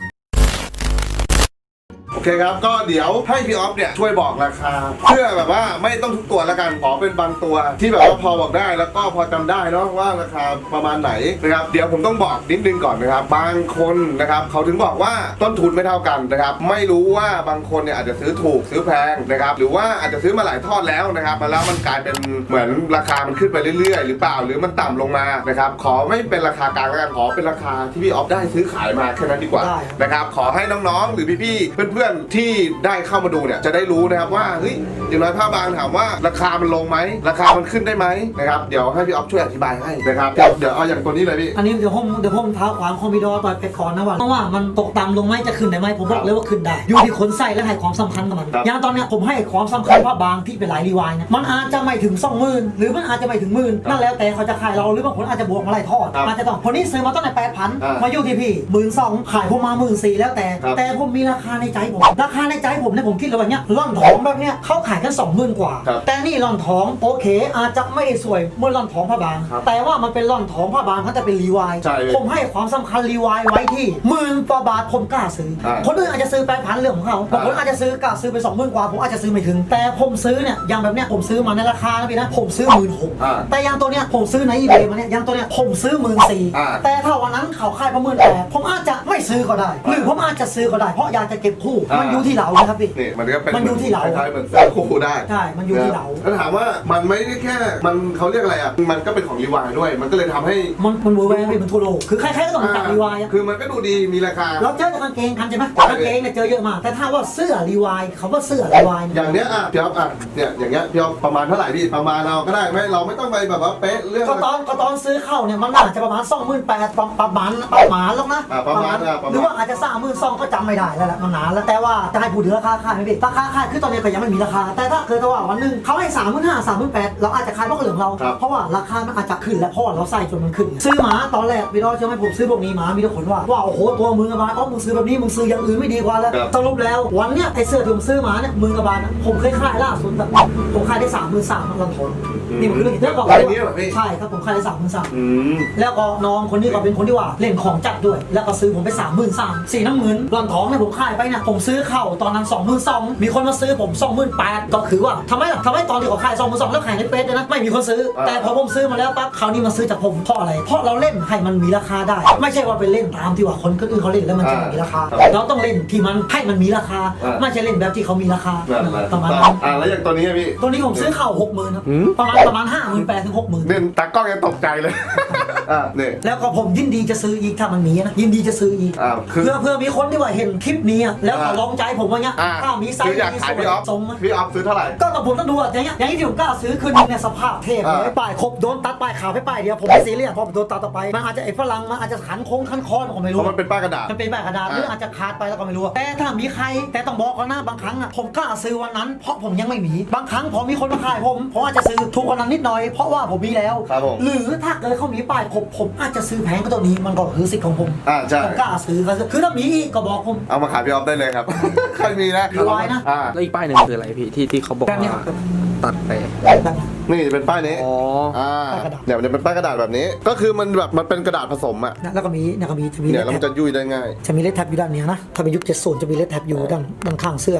เคครับก็เดี๋ยวให้พี่ออฟเนี่ยช่วยบอกราคา เพื่อแบบว่าไม่ต้องทุกตัวแล้วกันขอเป็นบางตัว ที่แบบว่าพอบอกได้แล้วก็พอจำได้เนาะว่าราคาประมาณไหนนะครับเดี๋ยวผมต้องบอกนิดนึงก่อนนะครับบางคนนะครับเขาถึงบอกว่าต้นทุนไม่เท่ากันนะครับไม่รู้ว่าบางคนเนี่ยอาจจะซื้อถูกซื้อแพงนะครับหรือว่าอาจจะซื้อมาหลายทอดแล้วนะครับมาแล้วมันกลายเป็นเหมือนราคามันขึ้นไปเรื่อยๆ หรือเปล่าหรือมันต่ำลงมานะครับขอไม่เป็นราคากลางแล้วกันขอเป็นราคาที่พี่ออฟได้ซื้อขายมาแค่นั้นดีกว่าได้ นะครับขอให้น้องๆ หรือพี่ๆเพื่อนๆที่ได้เข้ามาดูเนี่ยจะได้รู้นะครับว่าเฮ้ยอย่างน้อยผ้าบางถามว่าราคามันลงไหมราคามันขึ้นได้ไหมนะครับเดี๋ยวให้พี่ออฟช่วยอธิบายให้นะครับเดี๋ยวเดี๋ยวเอาอย่างตัวนี้เลยพี่ อันนี้เดี๋ยวผมเดี๋ยวผมเท้าความคอมพิวเตอร์ต่อยไปก่อนนะว่าเพราะว่ามันตกต่ำลงไหมจะขึ้นได้ไหมผมบอกเลยว่าขึ้นได้ อยู่ที่คนใส่และให้ความสำคัญกับมัน ครับ อย่างตอนเนี้ยผมให้ความสำคัญผ้าบางที่เป็นหลายรีวายเนี่ยมันอาจจะไม่ถึงสองหมื่นหรือมันอาจจะไม่ถึงหมื่นนั่นแล้วแต่เขาจะขายเราหรือบางคนอาจจะบวกมาหลายทอดครับอาจจะต้องคนนี้ซื้อมาตั้งแต่แปดพันอ่ามมาอยู่ที่พี่หมื่นสองขายผมมาหมื่นสี่แล้วแต่ ครับ แต่ผมมีราคาในใจผมมดราคาในใจผมเนี่ยผมคิดเลยว่าเนี้ยร่อนท้องแบบเนี้ยเขาขายกันสองหมื่นกว่า ครับแต่นี่ร่อนท้องโอเค อาจจะไม่ได้สวยเหมื่อนร่อนท้องผ้าบาง ครับแต่ว่ามันเป็นร่อนท้องผ้าบางเขาจะเป็นรีวายใช่เลยผมให้ความสำคัญรีวายไว้ที่หมื่นกว่าบาทผมกล้าซื้ออาคนอื่นอาจจะซื้อแปดพันเรื่องของเขาบางคนอ่า อาจจะซื้อกล้าซื้อไปสองหมื่นกว่าผมอาจจะซื้อไม่ถึง แต่ผมซื้อเนี่ยอย่างแบบเนี้ยผมซื้อมาในราคานะพี่นะผมซื้อหมื่นหก อ่าแต่อย่างตัวเนี้ยผมซื้อในอีเบมาเนี่ยอย่างตัวเนี้ยผมซื้อหมื่นสี่อ่าแต่ถ้าวันนั้นเขาขายประหมื่นแปดผมอาจจะไม่ซื้อก็ได้ หรือผมอาจจะซื้อก็ได้เพราะอยากจะเก็บคู่อ่ามัมันอยู่ที่เรานะครับพี่ นี่มันก็เป็นมันอยู่ที่เราคล้ายๆเหมือนเสื้อคู่ได้ใช่มันอยู่ที่เราแล้วถามว่ามันไม่ได้แค่มันเขาเรียกอะไรอะมันก็เป็นของรีวายด้วย มันก็เลยทำให้มันมันเวอร์แวงพี่มันทั่วโลกคือใครๆก็ต้องรู้จักรีวายอะคือมันก็ดูดีมีราคา เราเจอแต่กางเกงกันใช่ไหมใช่กางเกงเนี่ยเจอเยอะมาก แต่ถ้าว่าเสื้อรีวายเขาว่าเสื้อรีวายอย่างเนี้ยอะพี่อ๊อฟอะเนี่ยอย่างเงี้ยพี่อ๊อฟประมาณเท่าไหร่พี่ประมาณเราก็ได้ไม่เราไม่ต้องไปแบบว่าเป๊ะเรื่อง ก็ตอนก็ตอนซื้อเข้าเนี่ยมันน่าจะประมาณสองหมื่นแปดประมาณประมาณแล้วนะอ่าประมาณอะประมาณ หรือว่าอาจจะสามหมื่นสองก็จำไม่ได้แล้วแหละมันนานแล้วแต่ว่าจะให้พูดถึงราคาขายไหมพี่ราคาขายคือตอนนี้ก็ยังไม่มีราคา แต่ถ้าเกิดว่าวันหนึ่งเขาให้สามหมื่นห้าสามหมื่นแปดเราอาจจะขายเพราะเหลืองเรา ครับเพราะว่าราคามันอาจจะขึ้นแล้วเพราะว่าเราใส่จนมันขึ้น ซื้อหมาตอนแรกพี่น้องเชื่อไหมผมซื้อพวกนี้หมามีทุกคนว่าว่าโอ้โหตัวมือกระบาลอ๋อมึงซื้อแบบนี้มึงซื้ออย่างอื่นไม่ดีกว่าแล้วครับ สรุปแล้ววันเนี้ยไอเสื้อที่ผมซื้อมาเนี่ยมือกระบาลนะผมเคยขายล่าสุดแบบผมขายได้สามหมื่นสามลำทนนี่มันคือเรื่องที่แล้วก็รายนี้เหรอพี่ใช่ครับผมขายได้สามหมื่นสาม อืม แล้วก็น้องคนนี้ก็เป็นคนที่ว่าเล่นของจัดด้วย แล้วก็ซื้อผมไปสามหมื่นสามสี่น้ำเงินรอนท้องเนี่ยผมขายไปเนี่ยผมซื้อเข้าตอนนั้นสองหมื่นสองมีคนมาซื้อผมสองหมื่นแปดก็คือว่าทำไมล่ะทำไมตอนที่เขาขายสองหมื่นสองแล้วขายในเฟซเนี่ยนะไม่มีคนซื้ออ่าแต่พอผมซื้อมาแล้วปั๊บคราวนี้มาซื้อจากผมเพราะอะไร เพราะเราเล่นให้มันมีราคาได้ ไม่ใช่ว่าไปเล่นตามที่ว่าคนอื่นเขาเล่นแล้วมันจะไม่มีราคา เราต้องเล่นที่มันให้มันมีราคา ไม่ใช่เล่นแบบที่เขามีราคานั่นแหละประมาณนั้นอ่าแล้วอย่างตัวนี้อะพี่ตัวนี้ผมซื้อเข้าหกหมื่นครับประมาณประมาณห้าหมื่นแปดถึงหกหมื่นเนี่ยตากล้องยังตกใจเลยอ่าเนี่ยแล้วก็ผมยินดีจะซื้ออีกถ้ามันมีนะยินดีจะซื้ออีกอ้าวคือเพื่อเพื่อมีคนที่ว่าเห็นคลิปนี้อะแล้วเขาอ่าลองใจผมว่าเนี้ยอ่าถ้ามีไซคือส์อยากมีขายสวพี่ยออฟทรงไหมพี่ออฟซื้อเท่าไหร่ ก็กับผมต้องดูอะอย่างเงี้ยอย่างที่ผมกล้าซื้อคือหนึงเนี่ยสภาพเทพเลยอ่าป้ายครบโดนตัดป้ายขาวไปป้ายเดียวผมไม่ซีเรียสเพราะผมโดนตัดต่อไปมันอาจจะไอ้ฝรั่งมันอาจจะขันโค้งขันคอนผมไม่เพรู้ ราะมันเป็นป้ายกระดาษ มันเป็นแบบกระดาษอ่าหรืออาจจะขาดไปแล้วก็ไม่รู้อะแต่ถ้ามีใคร แต่ต้องบอกก่อนนะบางครั้งอะผมกล้าซื้อวันนั้น เพราะผมยังไม่มี บางครั้งพอมีคนมาขายผมผมอาจจะซื้อถูกกว่านั้นนิดหน่อย เพราะว่าผมมีแล้ว ครับผม หรือถ้าเกิดเขามีป้ายครบผมอาจจะซื้อแพงก็ตัวนี้มันก็คือสิทธิ์ของผมอ่าใช่ ผมกล้าซื้อก็ซื้อคือถ้ามีอีกก็บอกผมเอามาขายพี่ออฟได้เลยครับใครมีนะรีวายนะ อ่า แล้วอีกป้ายหนึ่งคืออะไรพี่ที่ที่เขาบอกแบบเนี้ยว่า ตัดไปแบบนี่จะเป็นป้ายนี้อ๋ออ่าป้ายกระดาษ เนี่ยมันจะเป็นป้ายกระดาษแบบนี้ ก็คือมันแบบมันเป็นกระดาษผสมอะนะแล้วก็มีเนี่ยก็มีจะมีเนี่ยแล้วมันจะยุ่ยได้ง่าย จะมีเลดแท็บอยู่ด้านเนี้ยนะถ้าเป็นยุค70จะมีเลดแท็บอยู่ด้านด้านข้างเสื้อ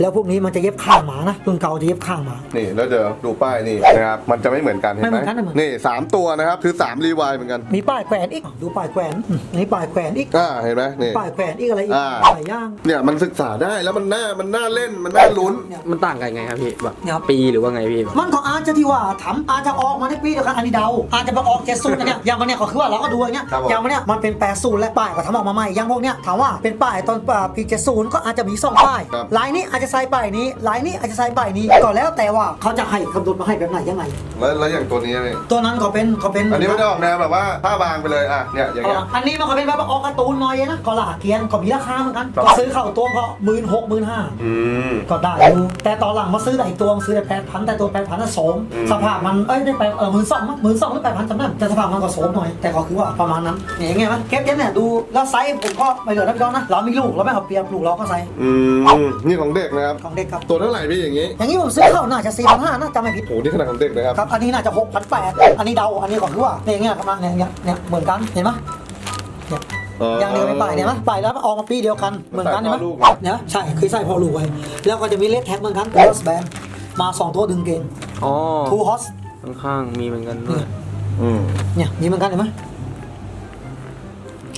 แล้วพวกนี้มันจะเย็บข้างหมานะรุ่นเก่าจะเย็บข้างหมา นี่แล้วเดี๋ยวดูป้ายนี่นะครับ มันจะไม่เหมือนกันเห็นไม่ไหเหมมือนกันไม่เหมือนนี่สามตัวนะครับ คือ3รีวายเหมือนกัน มีป้ายแขวนอีกดูป้ายแขวนอืมอันนี้ป้ายแขวนอีกอ่า เห็นไหมนี่ ป้ายแขวนอีกอะไรอีกอ่าหลายอย่าง เนี่ยมันศึกษาได้แล้วมันน่ามันน่าเล่นมันน่าลุ้น มันต่างกันไงครับพี่แบบครับ ปีหรือว่าไงพี่แบบมันก็อาจจะที่ว่าทำอาจจะออกมาในปีเดียวกันอันนี้เดาอาจจะมาออกเจ็ดศูนย์อันเนี้ยอย่างมันเนี้ยก็คือว่าเราก็ดูอย่างเงี้ยครับผม อย่างมันเนี้ยมันเป็นแปดศูนย์และป้ายก็ทำออกมาใหม่อย่างพวกเนี้ยถามว่าเป็นป้ายตอนปีเจ็ดศูนย์ก็อาจจะมีสองป้ายครับ ลายนี้อาจจะใส่ป้ายนี้ลายนี้อาจจะใส่ป้ายนี้ก็แล้วแต่ว่าเขาจะให้คำนวณมาให้แบบไหนยังไง แล้วแล้วอย่างตัวนี้นี่ตัวนั้นก็เป็นก็เป็นอันนี้ไม่ได้ออกแนวแบบว่าผ้าบางไปเลยอะเนี่ยอย่างเงี้ยอ่าอันนี้มันก็เป็นแบบออกการ์ตูนหน่อยนะก็หลาเกียนก็มีราคาเหมือนกันก็ซื้อเข้าตัวก็หมื่นหกหมื่นห้า อืม ก็ได้อยู่แต่ตอนหลังมาซื้อได้อีกตัวซื้อได้แปดพันแต่ตัวแปดพันน่ะโสมอืม สภาพมันเอ้ยได้แปดเออหมื่นสองมั้งหมื่นสองหรือแปดพันจำได้แต่สภาพมันก็โสมหน่อยแต่ก็คือว่าประมาณนั้นเนี่ยอย่างเงี้ยมั้ยเก็บเย็นเนี่ยดูแล้วไซส์ผมก็ไม่เหลือนะพี่น้องนะเรามีลูกเราไม่เอาเปรียบลูกเราก็ใส่อืมนี่ของเด็กนะครับ ของเด็กครับ ตัวเท่าไหร่พี่อย่างงี้อย่างนี้ผมซื้อเข้าน่าจะสี่พันห้าน่าจะไม่ผิด โหนี่ขนาดของเด็กนะครับ ครับ อันนี้น่าจะหกพันแปดอันนี้เดา อันนี้ก็คือว่าเนี่ยอย่างเงี้ยกำลังเนี่ยเนี่ยเนี่ยเหมือนกัน เห็นไหมเนี่ยอย่างเดียวเป็นป้ายเนี่ยนะป้ายแล้วออกมาปีเดียวกัน เหมือนกันเห็นไหมใส่พ่อลูกเหรอ เนี่ยใช่ คือใส่พอลูกไว้ แล้วก็จะมีเลดแท็กเหมือนกันลอสแบน มาสองตัวดึงเกงอ๋อทูฮอสข้างๆมีเหมือนกันด้วยอืมเนี่ยมีเหมือนกันเห็นไหม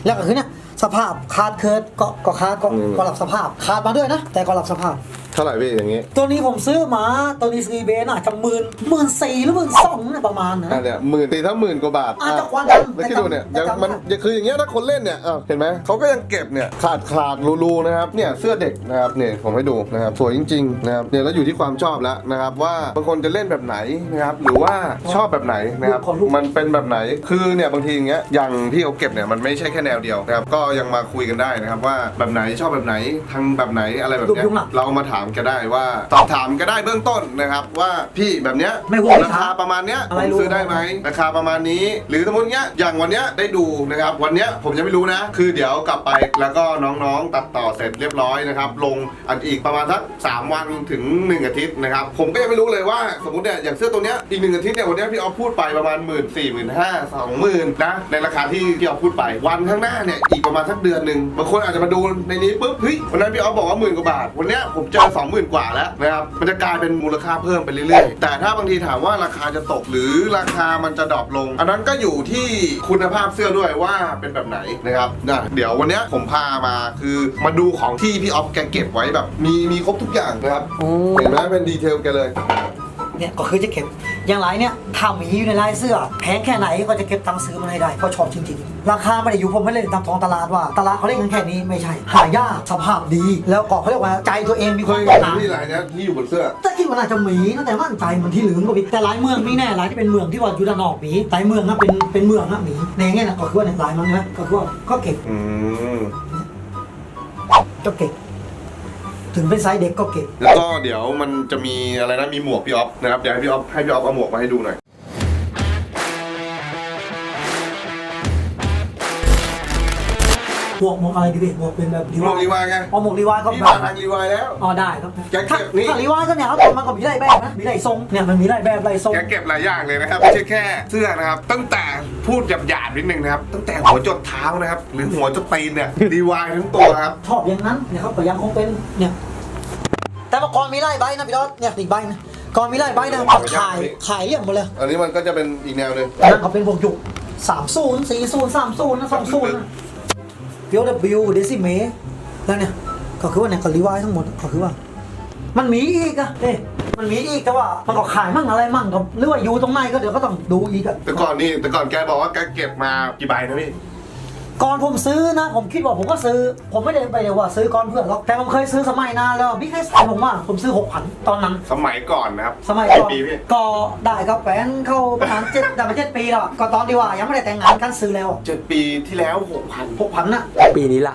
แล้วก็คือเนี่ยสภาพคาดเคิร์ดก็ก็คาดก็ก็หลับสภาพขาดมาด้วยนะ แต่ก็หลับสภาพ เท่าไหร่พี่อย่างงี้ตัวนี้ผมซื้อมา ตัวนี้ซีเบนอาจจะหมื่นหมื่นสี่หรือหมื่นสองนะประมาณนะอะเนี่ยหมื่นตีถ้าหมื่นกว่าบาทอาจจะอะกว่านั้นแล้วคิดดูเนี่ยแต่ยังจำมันแต่จำยังคืออย่างเงี้ยถ้าคนเล่นเนี่ยอ้าวเห็นไหมเขาก็ยังเก็บเนี่ยขาดขาดรูๆนะครับเนี่ยเสื้อเด็กนะครับเนี่ยผมให้ดูนะครับสวยจริงๆนะครับเนี่ยแล้วอยู่ที่ความชอบแล้วนะครับว่าบางคนจะเล่นแบบไหนนะครับหรือว่าชอบแบบไหนนะครับขอรูปมันเป็นแบบไหนคือเนี่ยบางทีอย่างเงี้ยอย่างที่เขาเก็บเนี่ยมันไม่ใช่แค่แนวเดียวนะครับก็ยังมาคุยกันได้นะครับว่าแบบไหนชอบแบบไหนทางแบบไหนอะไรแบบเนี้ยรูปยุงหลักเราเอามาถามามก็ได้ว่าสอบถามก็ได้เบื้องต้นนะครับว่าพี่แบบเนี้ยไม่ห่วงราคาประมาณเนี้ยอะไรผมรู้ ซื้อได้ไหมราคาประมาณนี้ หรือสมมติเนี้ยอย่างวันเนี้ยได้ดูนะครับวันเนี้ยผมยังไม่รู้นะ คือเดี๋ยวกลับไปแล้วก็น้องๆตัดต่อเสร็จเรียบร้อยนะครับลงอันอีกประมาณสักสามวันถึงหนึ่งอาทิตย์นะครับผมก็ยังไม่รู้เลยว่าสมมติเนี่ยอย่างเสื้อตัวเนี้ยอีกหนึ่งอาทิตย์เนี่ยวันเนี้ยพี่ออฟพูดไปประมาณหมื่นสี่หมื่นห้าสองหมื่นนะในราคาที่พี่ออฟพูดไปวันข้างหน้าเนี่ยอีกประมาณสักเดือนหนึ่งบางคนอาจจะมาดูในนี้ปุ๊บเฮ้ยวันนั้นพี่ออฟบอกว่าหมื่นกว่าบาทวันเนี้ยผมเจอสองหมื่นกว่าแล้วนะครับมันจะกลายเป็นมูลค่าเพิ่มไปเรื่อยๆ แต่ถ้าบางทีถามว่าราคาจะตกหรือราคามันจะดรอปลง อันนั้นก็อยู่ที่คุณภาพเสื้อด้วยว่าเป็นแบบไหนนะครับนะเดี๋ยววันเนี้ยผมพามาคือมาดูของที่พี่ออฟแกเก็บไว้แบบ มีมีครบทุกอย่างนะครับโอ้เห็นไหมเป็นดีเทลแกเลย เนี่ยก็คือจะเก็บอย่างไรเนี่ยถ้าหมีอยู่ในลายเสื้อแพงแค่ไหนก็จะเก็บตังค์ซื้อมันให้ได้เพราะชอบจริงๆ ราคาไม่ได้อยู่ผมไม่ได้ตามท้องตลาดว่า ตลาดเขาเล่นกันแค่นี้ไม่ใช่หายากสภาพดี แล้วก็เขาเรียกว่าใจตัวเองมีคเความยต้เห็อนงการที่ไหนเนี่ยที่อยู่บนเสื้อ แต่คิดว่าน่าจะหมีนะแต่มั่นใจเหมือนที่เหลืองก็มีแต่หลายเมืองไม่แน่หลายที่เป็นเมืองที่ว่าอยู่ด้านนอกหมีหลายเมืองนะเป็นเป็นเมืองนะหมีในอย่างเงี้ยนะก็คือว่าในหลายเมืองนะก็คือว่าก็เก็บอืม ก็เก็บ ถึงเป็นไซส์เด็กก็เก็บ แล้วก็เดี๋ยวมันจะมีอะไรนะมีหมวกพี่ออฟนะครับเดี๋ยวให้พี่ออฟให้พี่ออฟเอาหมวกมาให้ดูหน่อย หมวกหมวกอะไรดีพี่หมวกเป็นแบบรีหมววากยรีวายไงอ๋อหมวกรีวายก็พี่แบมาบทางรีวายแล้ว อ๋อได้ครับแกเก็ถ้าบนี่ ถ้ารีวายก็เนี่ยครับมันก็มีไล่แบบนะมีไล่ทรงเนี่ยมันมีไล่แบบไล่ทรงแกเก็บหลายอย่างเลยนะครับไม่ใช่แค่เสื้อนะครับ ตั้งแต่พูดหยาบๆนิดนึงนะครับ ตั้งแต่หัวจดเท้านะครับ หรือหัวจดตีนเนี่ยรีวายทั้งตัวครับ ชอบอย่างนั้นเนี่ยครับก็ยังคงเป็นเนี่ยแต่ว่าก่อนมีไล่ใบนะพี่ดอสเนี่ยอีกใบนะก่อนมีไล่ใบนะก็ขายขายเรียบหมดเลยอันนี้มันก็จะเป็นอีกแนวหนึ่งอันนั้นเขาเป็นพวกยุคสามศูนย์สี่ศูนย์สามศูนย์นะสองศูนย์นะเกียวดับบิวเดซิเมแล้วเนี่ยก็คือว่าเนี่ยก็รีวายทั้งหมดก็คือว่า มันมีอีกอะเอ๊ะมันมีอีกแต่ว่ามันก็ขายมั่งอะไรมั่งก็หรือว่าอยู่ตรงไหนก็เดี๋ยวก็ต้องดูอีกอะแต่ก่อนนี่แต่ก่อนแกบอกว่าแกเก็บมากี่ใบนะพี่ ก่อนผมซื้อนะ ผมคิดว่าผมก็ซื้อ ผมไม่ได้ไปเลยว่าซื้อก่อนเพื่อนหรอกแต่ผมเคยซื้อสมัยนานแล้วบิ๊กไอสายผมว่าผมซื้อหกพันตอนนั้น สมัยก่อนนะครับสมัยก่อนปีพี่ก็ได้กับแฟนเข้าประมาณเจ็ดแต่มาเจ็ดปีแล้วอะก็ตอนที่ว่ายังไม่ได้แต่งงานกันซื้อแล้วเจ็ดปีที่แล้วหกพันหกพันน่ะปีนี้ล่ะ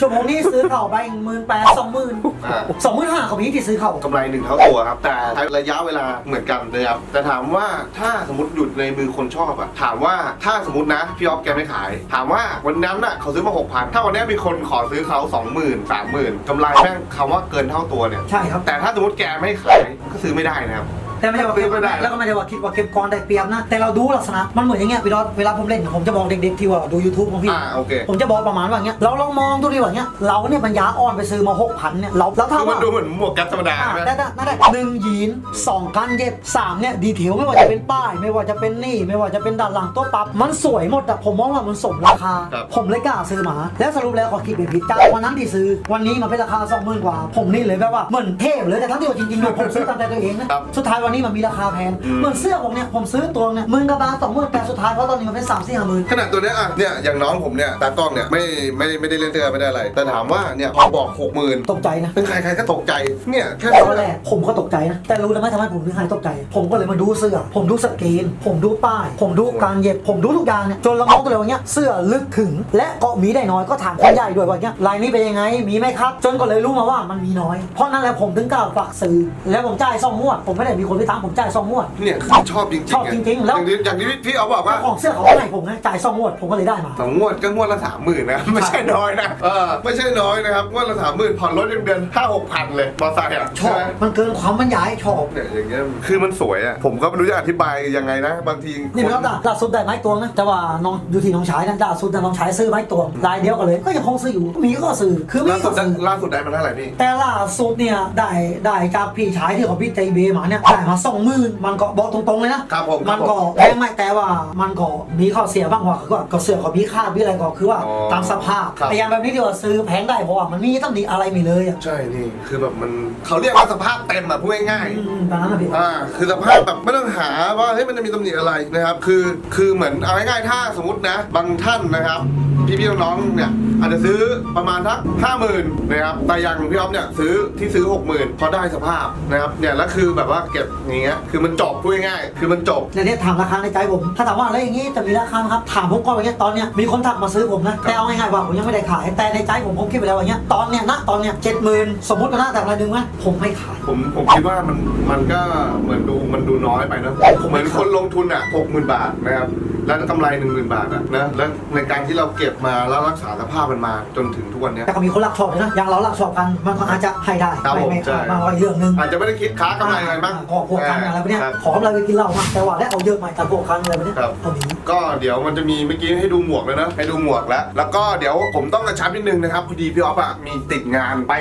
ชั่วโมงนี้ซื้อเข่าไปหมื่นแปดสองหมื่นอ่าสองหมื่นห้าเขามีที่ซื้อเข่ากำไรหนึ่งเท่าตัวครับ แต่ระยะเวลาเหมือนกันนะครับแต่ถามว่าถ้าสมมติหยุดในมือคนชอบอะถามว่าถ้าสมมตินะพี่ออฟแกไม่ขาย ถามว่าวันนั้นอะเขาซื้อมาหกพันถ้าวันนี้มีคนขอซื้อเขาสองหมื่นสามหมื่นกำไรแม่งคำว่าเกินเท่าตัวเนี่ย ใช่ครับ แต่ถ้าสมมติแกไม่ขายก็ซื้อไม่ได้นะครับ แต่ไม่ใช่ว่าซื้อไม่ได้ แล้วก็ไม่ได้ว่าคิดว่าเก็บกองได้เปรียบนะ แต่เราดูลักษณะมันเหมือนอย่างเงี้ยพี่ดอสเวลาผมเล่นผมจะบอกเด็กๆที่ว่าดู YouTube ของพี่ อ่าโอเคผมจะบอกประมาณว่าอย่างเงี้ยเราลองมองดูดิว่าอย่างเงี้ยเราเนี่ยปัญญาอ่อนไปซื้อมาหกพันเนี่ยเราแล้วถ้าคือมันว่าดูเหมือนหมวกแก๊ปธรรมดาอ่าใช่ไหม ได้ได้ได้หนึ่งยีนสองการเย็บสามเนี่ยดีเทลไม่ว่าจะเป็นป้าย ไม่ว่าจะเป็นนี่ ไม่ว่าจะเป็นด้านหลังตัวปรับมันสวยหมดอะผมมองว่ามันสมราคาผมเลยกล้าซื้อมา แล้วสรุปแล้วก็คิดเป็นผิดจากวันนั้นที่ซื้อ วันนี้มันเป็นราคาสองหมื่นกว่า ผมนี่เลยแบบว่าเหมือนเทพเลยแต่ทั้งที่ว่าจริงๆเนี่ยผมซื้อตามใจตัวเองนะสุดท้ายวันนี้มันมีราคาแพงเหมือนเสื้อผมเนี่ยผมซื้อตัวเนี่ยหมื่นกว่าบาทสองหมื่นแต่สุดท้ายเพราะตอนนี้มันเป็นสามสี่ห้าหมื่นขนาดตัวเนี้ยอะเนี่ยอย่างน้องผมเนี่ยตากล้องเนี่ยไม่ไม่ไม่ได้เล่นเสื้อไม่ได้อะไร แต่ถามว่าเนี่ยพอบอกหกหมื่นตกใจนะเป็นใครใครก็ตกใจเนี่ยแค่ตอนแรกผมก็ตกใจนะแต่รู้แล้วไหมทำไมผมถึงหายตกใจ ผมก็เลยมาดูเสื้อ ผมดูสกรีน ผมดูป้าย ผมดูการเย็บผมดูทุกอย่างเนี่ยจนเรามองตัวเลยว่าเนี้ยเสื้อลึกถึง และก็มีได้น้อยก็ถามคนใหญ่ด้วยว่าเนี้ยลายนี้เป็นยังไงมีไหมครับ จนก็เลยรู้มาว่ามันมีน้อยเพราะนั่นแหละผมถึงกล้าฝากซื้อแล้วผมจ่ายซ่องงวดผมไม่ได้มีคนไปตามผมจ่ายซ่องงวด เนี่ยคือชอบจริงๆชอบจริงๆแล้ว อย่างที่อย่างที่พี่เอาบอกว่า เจ้าของเสื้อเขาก็ให้ผมไงจ่ายซ่องงวดผมก็เลยได้มา สองงวดก็งวดละสามหมื่นนะ ไม่ใช่น้อยนะเออไม่ใช่น้อยนะครับงวดละสามหมื่นผ่อนรถยังเดือนห้าหกพันเลยมอไซค์อะชอบใไหมมันเกินความบรรยายชอบเนี่ยอย่างเงี้ยคือมันสวยอะผมก็ไม่รู้จะอธิบายยังไงนะ บางทีนี่ไม่ต้องด่าล่าสุดได้ไม้ตวงนะแต่ว่าน้องอยู่ที่น้องชายนะล่าสุดนะน้องชายซื้อไม้ตวงลายเดียวกันเลยก็ยังคงซื้ออยู่มีก็ซื้อคือมีล่าสุก็ดได้ซื้อล่าสุดได้มาเท่าไหร่พี่แต่ล่าสุดเนี่ยได้ได้จากพี่ชายที่เขาพี่ใจเบมาเนี่ยได้มาสองหมื่นมันก็บอกตรงๆเลยนะครับผมครัมับนผมก็แพงไม่แต่ว่ามันก็มีข้อเสียบ้างว่าก็ก็เสื้อเขามีค่ามีอะไรก็คือว่าอ๋อตามสภาพครับ แต่อย่างแบบนี้ที่ว่าซื้อแพงได้เพราะว่ามันมีตำหนิอะไรไมีเลยอะใช่นี่คือแบบมันเขาเรียกว่าสภาพเต็มอะพูดง่ายๆอืมตอนนั้นนะพี่อ่าคือสภาพแบบไม่ต้องหาว่าเฮ้ยมันจะมีตำหนิอะไรนะครับ คือคือเหมือนเอาง่ายๆถ้าสมมตินะ บางท่านนะครับ พี่ๆน้องๆเนี่ยอาจจะซื้อประมาณทักห้าหมื่นนะครับแต่อย่างพี่ออฟเนี่ยซื้อที่ซื้อหกหมื่นพอได้สภาพนะครับเนี่ยแล้วคือแบบว่าเก็บอย่างเงี้ยคือมันจบพูดง่ายๆคือมันจบเนี่ยเนี่ยถามราคาในใจผม ถ้าถามว่าแล้วอย่างนี้จะมีราคาไหมครับ ถามผมก่อนว่าเนี่ยตอนเนี้ยมีคนทักมาซื้อผมนะ แต่เอาง่ายๆว่าผมยังไม่ได้ขาย แต่ในใจผมผมคิดไปแล้วว่าเนี้ยตอนเนี้ยนะตอนเนี้ยเจ็ดหมื่นสมมติว่านะแต่รายหนึ่งไหมผมไม่ขาย ผมผมคิดว่ามันมันก็เหมือนดูมันดูน้อยไปเนอะเหมือนคนลงทุนอะหกหมื่นบาทนะครับแล้วกำไรหนึ่งหมื่นบาทอะนะแล้วในการที่เราเก็บมาแล้วรักษาสภาพมันมาจนถึงทุกวันเนี้ยแต่ก็มีคนรักชอบเลยนะอย่างเรารักชอบกันมันก็อาจจะให้ได้ครับไม่ผมไม่ใช่มาไว้เรื่องหนึงอาจจะไม่ได้คิดค้ากำไรอะไรบ้างขอพวกกันอะไรพวกเนี้ยครับขอกำไรไปกินเหล้ามาแต่ว่าได้เอาเยอะมาแต่พวกกันอะไรพวกเนี้ยครับ เอาหนี ก็เดี๋ยวมันจะมีเมื่อกี้ให้ดูหมวกเลยนะให้ดูหมวกแล้ว แล้วก็เดี๋ยวผมต้องกระชับนิดนึงนะครับพอดีพี่ออฟอะมีติดงานไป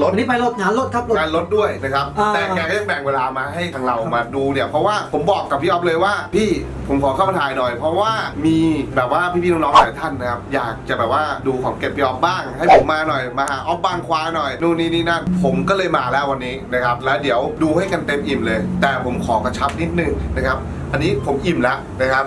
รถ วันนี้ไปรถงานรถครับรถ งานรถด้วยนะครับ อ่า แต่แกก็ยังแบ่งเวลามาให้ทางเรามาดูเนี่ย เพราะว่าผมบอกกับพี่ออฟเลยว่า พี่ผมขอเข้ามาถ่ายหน่อย เพราะว่ามีแบบว่าพี่ๆน้องๆหลายท่านนะครับอยากจะแบบว่าดูของเก็บพี่ออฟบ้าง ให้ผมมาหน่อยมาหาออฟบ้างควาหน่อยนู่นนี่นี่นั่นผมก็เลยมาแล้ววันนี้นะครับแล้วเดี๋ยวดูให้กันเต็มอิ่มเลยแต่ผมขอกระชับนิดนึงนะครับ อันนี้ผมอิ่มแล้วนะครับ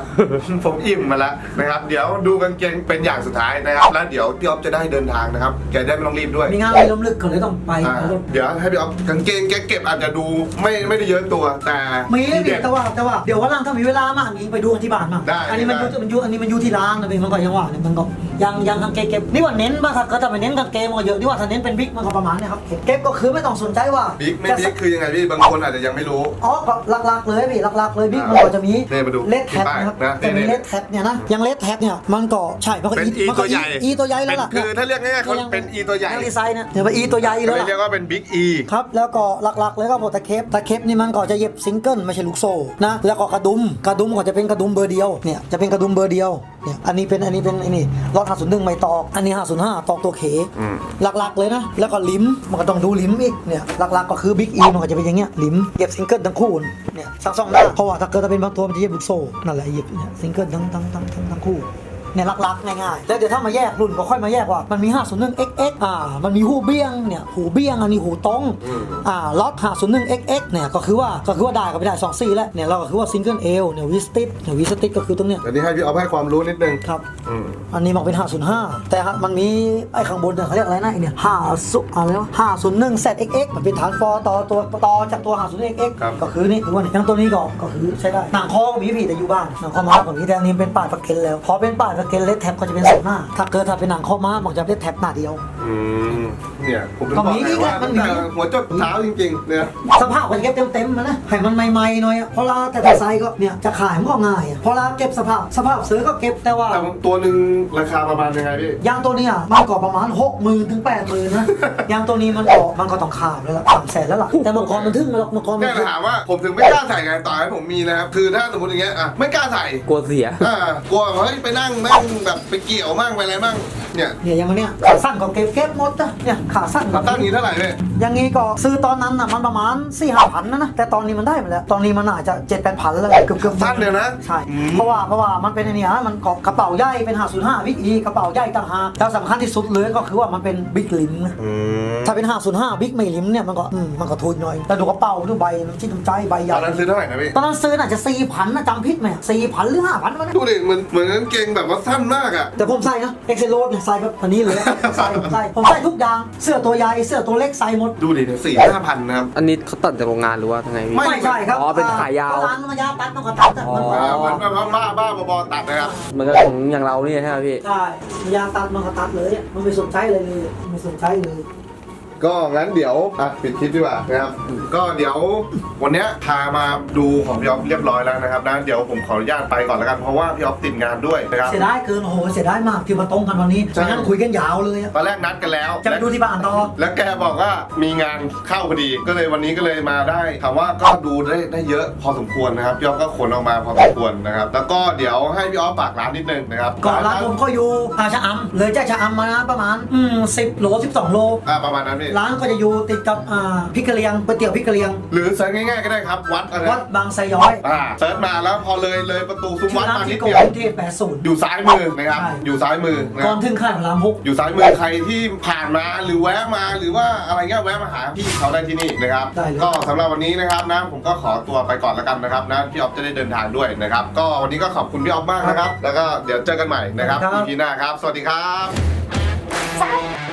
ผมอิ่มมาแล้วนะครับ เดี๋ยวดูกางเกงเป็นอย่างสุดท้ายนะครับ แล้วเดี๋ยวพี่ออฟจะได้เดินทางนะครับแกได้ไม่ต้องรีบด้วย มีงานอะไรล้มลึกก็เลยต้องไปอ่าเอารถเดี๋ยวให้พี่ออฟกางเกงแกเก็บอาจจะดูไม่ไม่ได้เยอะตัวแต่มีทีเด็ด แต่ว่าแต่ว่าเดี๋ยววันหลังถ้ามีเวลามากอีกไปดูกันที่บ้านมั่งได้อันนี้มันอยู่ได้มันอยู่อันนี้มันอยู่ที่ร้านนะเป็นมันก็ยังว่าเนี่ยมันก็ ยังยังกางเกงเก็บนี่ว่าเน้นบ้างครับก็จะไปเน้นกางเกงมันก็เยอะนี่ว่าถ้าเน้นเป็นบิ๊กมันก็ประมาณเนี้ครับเก็บเก็บก็คือไม่ต้องสนใจว่าบิ๊กไม่จะบิ๊กคือยังไงพี่บางคนอาจจะยังไม่รู้อ๋อก็หลักๆเลยพี่หลักๆเลยบิ๊กอ่ามันก็จะมีเนี่ยมาดูเลดแท็บที่ป้ายนะครับนะจะมีนี่เลดแท็บเนี่ยนะอยังเลดแท็บเนี่ยมันก็ใช่มันก็เป็น E มันก็ตัวใหญ่อีตัวใหญ่แล้เป็วนล่ะคือถ้าเรียกง่ายๆเขาเป็น E ตัวใหญ่ยังดีไซน์เนี่ยเดี๋ยวไปอีตัวใหญ่ก็แล้วเลยล่ะเรียกว่าเป็นบิ๊ก E ครับแล้วก็หลักๆเลยก็พวกตะเข็บตะเข็บนี่มันก็จะเย็บซิงเกิลไม่ใช่ลูกโซ่นะแล้วก็กระดุมกระดุมก็จะเป็นกระดุมเบอร์เดียวเนี่ยจะเป็นกระดุมเบอร์เดียวเนี่ยอันนี้เป็นอันนี้เป็นไอ้นี่รถ501 ไม่ตอก อันนี้ 505 ตอกตัวเขอืมหลักๆเลยนะ แล้วก็ลิมมันก็ต้องดูลิมอีกเนี่ยหลักๆก็คือบิ๊กอีมันก็จะเป็นอย่างเงี้ยลิมเย็บซิงเกิลทั้งคู่เนี่ยทั้งสองหน้าเพราะว่าถ้าเกิดถ้าเป็นบางตัวมันจะเย็บลูกโซ่นั่นแหละเย็บเนี่ยซิงเกิลทั้งทั้งทั้งทั้งทั้งคู่เนี่ยลักๆง่ายๆ แล้วเดี๋ยวถ้ามาแยกรุ่นก็ค่อยมาแยกว่า มันมี 501 XX อ่า มันมีหูเบี้ยงเนี่ยหูเบี้ยงอันนี้หูตรงอืมอ่าล็อต501 XX เนี่ยก็คือว่าก็คือว่าได้ก็ไม่ได้2ซี่แล้วเนี่ยเราก็คือว่าซิงเกิลเอลเนี่ยวิสติสเนี่ยวิสติสก็คือตรงเนี้ยอันนี้ให้พี่ออฟให้ความรู้นิดนึงครับ อืมอันนี้มันเป็น505แต่มันมีไอ้ข้างบนเนี่ยเขาเรียกอะไรนะไอ้เนี่ย5สุอะไรวะ501 ZXX มันเป็นฐานฟอร์ต่อตัวต่อจากตัว501 XX ครับก็คือนี่คือว่าเนี่ยอย่างตัวนี้ก็ก็คือใช้ได้หนังคอก็มีพี่แต่อยู่บ้านหนังคอม้าก็มีแต่อันนี้เป็นป้ายประเคนแล้วพอเป็นป้ายประเคนเลดแท็บก็จะเป็นสองหน้าถ้าเกิดถ้าเป็นหนังคอม้ามันจะเลดแท็บหน้าเดียว อืมเนี่ยผมถึงก็บอกมีไงอีกว่าแหละมัตั้นงมีแต่หัวจดเท้าจริงๆเนี่ยสภาพมันเก็บเต็มๆมานะให้มันใหม่ๆหน่อยอะเพราะเราแต่แต่ไซส์ก็เนี่ยจะขายมันก็ง่ายอะเพราะเราเก็บสภาพสภาพซื้อก็เก็บแต่ว่าแต่ตัวหนึ่งราคาประมาณยังไงพี่ยางตัวเนี้อะมันก็ประมาณ6 0 0 0 0ถึง8 0 0 0 0นะ ยางตัวนี้มันก็มันก็ต้องขาดแล้วล่ะสามแสนแล้วล่ะแต่เมื่อก่อนมันถึงมาหรอกเมื่อก่อนมัเนี่นยถึงถามว่าผมถึงไม่กล้าใส่ไงต่อให้ผมมีนะครับคือถ้าสมมติอย่างเงี้ยอะไม่กล้าใส่กลัวเสีย อ่ากลัวแบบเฮ้ยไปนั่งนั่งแบบไปเกี่ยวมั่งไปอะไรมั่งเนี่ยเนี่ยอย่างมันเนี่ยขาสั้นก็เก็บเก็บหมดนะเนี่ยขาสั้นมาตั้งนี้เท่าไหร่พี่อย่างงี้ก็ซื้อตอนนั้นน่ะมันประมาณ4ี่ห้าพันนะนะแต่ตอนนี้มันได้มาแล้ว ตอนนี้มันอาจจะเจ็ดแปดพันแล้วเกือบเกือบสั้นเนี่ยนะใช่อืมเพราะว่าเพราะว่ามันเป็นอันเนี้ยมันก็กระเป๋าใหญ่เป็น505วิกอีกระเป๋าใหญ่ต่างหากแล้วสำคัญที่สุดเลยก็คือว่ามันเป็นบิ๊กลิมนะอืมถ้าเป็น505บิ๊กไม่ลิมเนี่ยมันก็อืมมันก็ทุนหน่อยแต่ดูกระเป๋าดูใบน้ำจิ้มน้ำใจใบใหตญ่อนนั้นซื้อเท่าไหร่นะพี่ตอนนั้นซื้อน่าจะ4พันนะจำผิดไหม4พันหรือ5พันวะเนี่ยดูดิเหมือนเหมือนกางเกงแบบว่าสั้นมากอะแต่ผมใส่นะเอ็กเซโรดเนี่ยใส่แบบอันนี้เลยใส่ผมใส่ผมใส่ทุกอย่าง เสื้อตัวใหญ่ เสื้อตัวเล็กใส่หมด ดูดิเนี่ยสี่ห้าพันนะครับ อันนี้เขาตัดจากโรงงานหรือว่ายังไงพี่ไม่ไม่ ใช่ครับอ๋อเป็นขายาว ร้านมันยาวตัดต้องกระตัดอะมันอ๋ออ่ามันแบบว่าบ้าบ้าบอๆตัดนะครับ เหมันก็ของอย่างเราเนี่ยใช่ไหมพี่ ใช่มันยาวตัดมันกระตัดเลยอะมันไม่สนใจเลยเลยไม่สนใจเลย ก็งั้นเดี๋ยวอะปิดคลิปดีกว่านะครับ ก็เดี๋ยววันเนี้ยพามาดูของพี่ออฟเรียบร้อยแล้วนะครับนะเดี๋ยวผมขออนุญาตไปก่อนแล้วกันเพราะว่าพี่ออฟติดงานด้วยนะครับ เสียดายเกินโอ้โหเสียดายมากที่มาตรงกันวันนี้ใช่ ไม่งั้นคุยกันยาวเลยอะตอนแรกนัดกันแล้ว จะไปดูที่บ้านต่อ แล้วแกบอกว่ามีงานเข้าพอดี ก็เลยวันนี้ก็เลยมาได้ถามว่าก็ดูได้ได้เยอะพอสมควรนะครับพี่ออฟก็ขนออกมาพอสมควรนะครับ แล้วก็เดี๋ยวให้พี่ออฟฝากร้านนิดนึงนะครับก่อนร้านผมก็อยู่อาชะอำเลยจากชะอำมานะประมาณอืมสิบโลสิบสองโล อ่าประมาณนั้นพี่ร้านก็จะอยู่ติดกับอ่าพิกกะเลียงก๋วยเตี๋ยวพิกกะเลียง หรือเซิร์ชง่ายๆก็ได้ครับ วัดอะไรวัดนะบางไซย้อยอ่าเซิร์ชมาแล้วพอเลยเลยประตูซุ้มชื่วัอดร้านมานิที่ดโกเดียวกรุงเทพ80อยู่ซ้ายมือนะครับใช่อยู่ซ้ายมือนะคก่อรับ นถึงข้างพระรามหก อยู่ซ้ายมือใครที่ผ่านมาหรือแวะมาหรือว่าอะไรเงี้ยแวะมาหาพี่เขาได้ที่นี่นะครับ ได้เลย ก็สำหรับวันนี้นะครับนะผมก็ขอตัวไปก่อนแล้วกันนะครับนะพี่ออฟจะได้เดินทางด้วยนะครับ ก็วันนี้ก็ขอบคุณพี่ออฟมากนะครับ แล้วก็เดี๋ยวเจอกันใหม่นะครับครับ EP หน้าครับ สวัสดีครับสัตว์